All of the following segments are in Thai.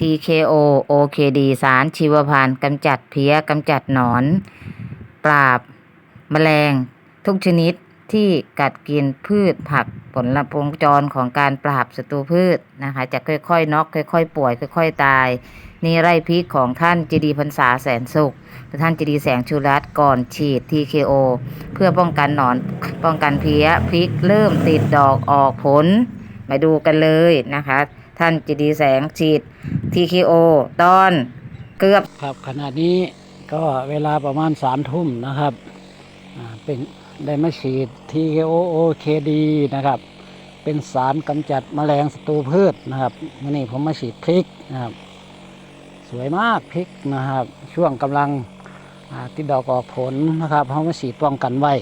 TKO OKD สารชีวพันธุ์กำจัดเพี้ยกำจัดหนอน ปราบแมลง ทุกชนิดที่กัดกินพืชผักผลวงจรของการปราบศัตรูพืชนะคะ จะค่อยๆน็อกค่อย ๆ ป่วย ค่อย ๆ ตาย นี่ไร่พริกของท่านเจดีพรรษาแสนสุขท่านเจดีแสงชูรัตก่อนฉีด TKO เพื่อป้องกันหนอนป้องกันเพี้ยพริกเริ่มติดดอกออกผล มาดูกันเลยนะคะ ท่านเจดีแสงฉีด TKO ตอนเกือบครับขณะนี้ก็เวลาประมาณสามทุ่มนะครับเป็นได้มาฉีด TKOOKD นะครับ เป็นสารกำจัดแมลงศัตรูพืชนะครับนนี้ผมมาฉีดพริกนะครับ สวยมากพริกนะครับ ช่วงกำลังอ่าติดดอกออกผลนะครับเขามาฉีดป้องกันไว้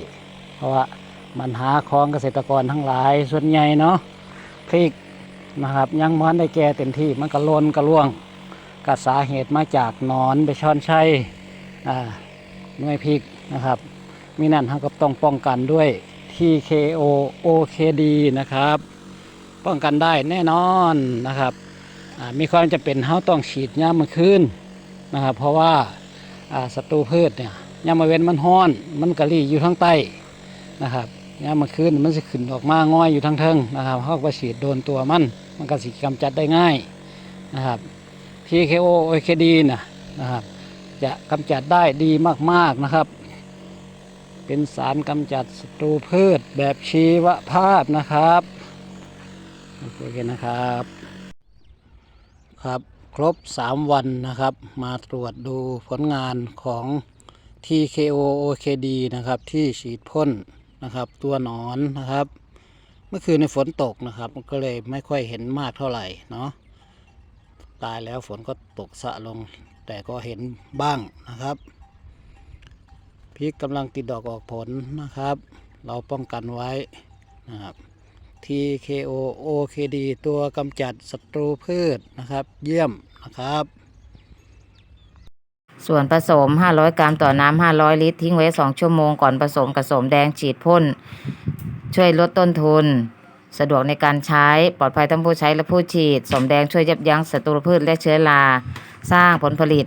เพราะว่ามันหาของเกษตรกรทั้งหลายส่วนใหญ่เนาะพริก นะครับ ยังมันได้แก่เต็มที่มันก็ลนกระล่วงก็สาเหตุมาจากนอนไปช้อนชัยหน่วยพริกนะครับมีนั่นเราก็ต้องป้องกันด้วย TKO OKD นะครับ ป้องกันได้แน่นอนนะครับมีความจำเป็นเราต้องฉีดยามะคืนนะครับ เพราะว่าศัตรูพืชเนี่ยยามมื้อเว้นมันฮ้อน มันกะรีอยู่ทางใต้นะครับ ยามมื้อคืนมันจะขึ้นออกมาง่อยอยู่ทางเทิงนะครับเราก็ฉีดโดนตัวมัน มันก็สิกำจัดได้ง่ายนะครับ TKO OKD นะนะครับ จะกำจัดได้ดีมากๆนะครับ เป็นสารกำจัดศัตรูพืชแบบชีวภาพนะครับโอเคนะครับ ครับครบ 3 วันนะครับ มาตรวจดูผลงานของ TKO OKD นะครับ ที่ฉีดพ่น นะครับ ตัวหนอนนะครับ เมื่อคืนในฝนตกนะครับก็เลยไม่ค่อยเห็นมากเท่าไหร่เนาะตายแล้วฝนก็ตกสะลง แต่ก็เห็นบ้างนะครับพริกกำลังติดดอกออกผลนะครับ เราป้องกันไว้นะครับ TKO OKD ตัวกำจัดศัตรูพืชนะครับ เยี่ยมนะครับ ส่วนผสม 500 กรัมต่อน้ำ500 ลิตร ทิ้งไว้ 2 ชั่วโมงก่อนผสมกับสมแดงฉีดพ่น ช่วยลดต้นทุน สะดวกในการใช้ ปลอดภัยทั้งผู้ใช้และผู้ฉีด สมแดงช่วยยับยั้งศัตรูพืชและเชื้อรา สร้างผลผลิต